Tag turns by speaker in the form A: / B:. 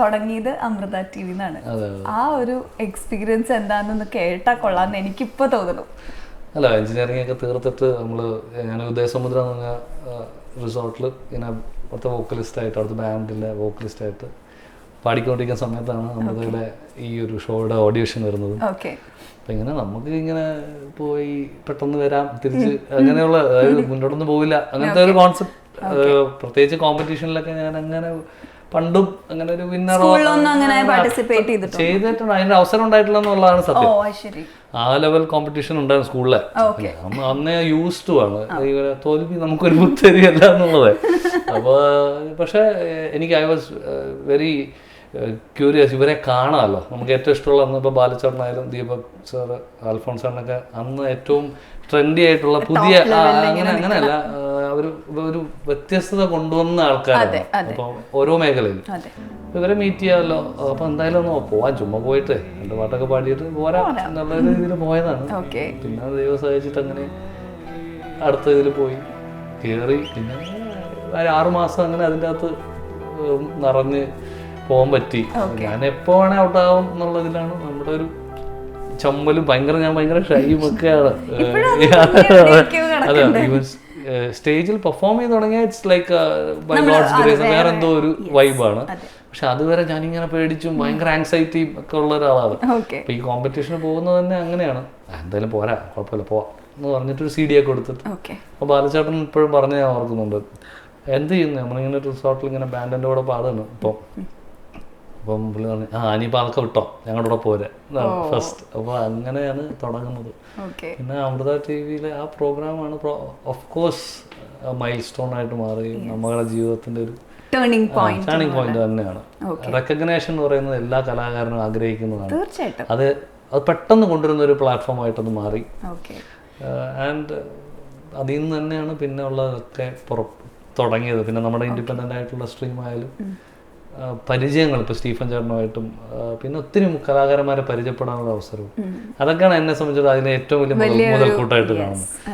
A: തുടങ്ങിയത് Amrita T V
B: എന്നാണ്
A: ആ ഒരു എക്സ്പീരിയൻസ് എന്താണെന്ന് കേട്ടാ കൊള്ളാന്ന് എനിക്കിപ്പോ തോന്നുന്നു.
B: അല്ല എഞ്ചിനീയറിംഗ് ഒക്കെ തീർത്തിട്ട് നമ്മൾ ഞാൻ ഉദയസമുദ്രം എന്ന് പറഞ്ഞ റിസോർട്ടിൽ ഇങ്ങനെ അവിടുത്തെ വോക്കലിസ്റ്റ് ആയിട്ട് അവിടുത്തെ ബാൻഡിലെ വോക്കലിസ്റ്റ് ആയിട്ട് പാടിക്കൊണ്ടിരിക്കുന്ന സമയത്താണ് നമ്മുടെ ഈ ഒരു ഷോയുടെ ഓഡിയേഷൻ വരുന്നത്.
A: ഓക്കെ
B: അപ്പം ഇങ്ങനെ നമുക്ക് ഇങ്ങനെ പോയി പെട്ടെന്ന് വരാം തിരിച്ച് അങ്ങനെയുള്ള അതായത് മുന്നോട്ടൊന്നും പോവില്ല. അങ്ങനത്തെ ഒരു കോൺസെപ്റ്റ് പ്രത്യേകിച്ച് കോമ്പറ്റീഷനിലൊക്കെ ഞാൻ അങ്ങനെ പണ്ടും അങ്ങനെ ഒരു വിന്നറോ
A: ചെയ്തിട്ടുണ്ട്.
B: അതിന്റെ അവസരം ഉണ്ടായിട്ടില്ല എന്നുള്ളതാണ്
A: ഓ
B: സത്യം ആ ലെവൽ കോമ്പറ്റീഷൻ ഉണ്ടായിരുന്നു സ്കൂളിലെ അന്നേ യൂസ് ടു ആണ്. നമുക്ക് തോൽവി നമുക്കൊരു ബുദ്ധരിയല്ല എന്നുള്ളത്. അപ്പോൾ പക്ഷേ എനിക്ക് ഐ വാസ് വെരി ക്യൂരിയസ് ഇവരെ കാണാമല്ലോ. നമുക്ക് ഏറ്റവും ഇഷ്ടമുള്ള അന്ന് ഇപ്പോൾ ബാലചേട്ടനായാലും ദീപക് സാർ അൽഫോൺസാറിനൊക്കെ അന്ന് ഏറ്റവും ട്രെൻഡി ആയിട്ടുള്ള പുതിയ അങ്ങനെ അങ്ങനെയല്ല. അവർ ഒരു വ്യത്യസ്തത കൊണ്ടുവന്ന ആൾക്കാരാണ്. അപ്പൊ ഓരോ മേഖലയിൽ. ഇവരെ മീറ്റ് ചെയ്യാമല്ലോ. അപ്പൊ എന്തായാലും ഒന്ന് പോവാൻ ചുമ്മാ പോയിട്ട് രണ്ട് പാട്ടൊക്കെ പാടിയിട്ട് പോരാ എന്നുള്ള രീതിയിൽ പോയതാണ്. പിന്നെ ദൈവം സഹായിച്ചിട്ട് അങ്ങനെ അടുത്ത ഇതിൽ പോയി. കയറി പിന്നെ ആറുമാസം ആറ് മാസം അങ്ങനെ അതിന്റെ അകത്ത് നിറഞ്ഞ് പോകാൻ പറ്റി. ഞാൻ എപ്പോ വേണേ ആവും എന്നുള്ളതിലാണ് നമ്മുടെ ഒരു ചമ്മലും ഭയങ്കര ഞാൻ ഭയങ്കര ഷൈയും ഒക്കെയാണ് അതെ സ്റ്റേജിൽ പെർഫോം ചെയ്ത് തുടങ്ങിയാൽ it's like by God's grace വേറെ എന്തോ ഒരു വൈബാണ് പക്ഷെ അതുവരെ ഞാനിങ്ങനെ പേടിച്ചും ഭയങ്കര ആങ്സൈറ്റിയും ഒക്കെ ഉള്ള ഒരാളാണ്. അപ്പൊ ഈ കോമ്പറ്റീഷന് പോകുന്നത് തന്നെ അങ്ങനെയാണ്. എന്തായാലും പോരാ കുഴപ്പമില്ല പോവാം എന്ന് പറഞ്ഞിട്ടൊരു സി ഡി ഒക്കെ കൊടുത്തിട്ട് അപ്പൊ ബാലചേട്ടൻ ഇപ്പോഴും പറഞ്ഞ് ഞാൻ ഓർക്കുന്നുണ്ട്. എന്ത് ചെയ്യുന്നു? നമ്മളിങ്ങനെ ഒരു റിസോർട്ടിൽ ഇങ്ങനെ ബാൻഡിന്റെ കൂടെ പാടുന്നു. ഇപ്പം അപ്പം പുള്ളി പറഞ്ഞു ആ ഇനിയിപ്പോൾ അതൊക്കെ വിട്ടോ. ഞങ്ങളുടെ കൂടെ പോരെ. ഫസ്റ്റ് അപ്പോൾ അങ്ങനെയാണ് തുടങ്ങുന്നത്. പിന്നെ അമൃത ടി വിയിലെ ആ പ്രോഗ്രാമാണ് ഓഫ് കോഴ്സ് മൈൽ സ്റ്റോൺ ആയിട്ട് മാറി. നമ്മുടെ ജീവിതത്തിന്റെ ഒരു
A: ടേണിംഗ് പോയിന്റ്
B: ടേണിംഗ് പോയിന്റ് തന്നെയാണ്. റെക്കഗ്നേഷൻ എന്ന് പറയുന്നത് എല്ലാ കലാകാരനും ആഗ്രഹിക്കുന്നതാണ്.
A: തീർച്ചയായിട്ടും.
B: അത് അത് പെട്ടെന്ന് കൊണ്ടുവരുന്ന ഒരു പ്ലാറ്റ്ഫോം പ്ലാറ്റ്ഫോമായിട്ടത് മാറി. ആൻഡ് അതിൽ നിന്ന് തന്നെയാണ് പിന്നെ ഉള്ളതൊക്കെ പുറ തുടങ്ങിയത്. പിന്നെ നമ്മുടെ ഇൻഡിപെൻഡന്റ് ആയിട്ടുള്ള സ്ട്രീം ആയാലും പരിചയങ്ങൾ. ഇപ്പോൾ സ്റ്റീഫൻ ചേട്ടനുമായിട്ടും പിന്നെ ഒത്തിരി കലാകാരന്മാരെ പരിചയപ്പെടാനുള്ള അവസരവും. അതൊക്കെയാണ് എന്നെ സംബന്ധിച്ചത് അതിലെ ഏറ്റവും വലിയ മുതൽ- മുതൽക്കൂട്ടായിട്ട് കാണുന്നത്.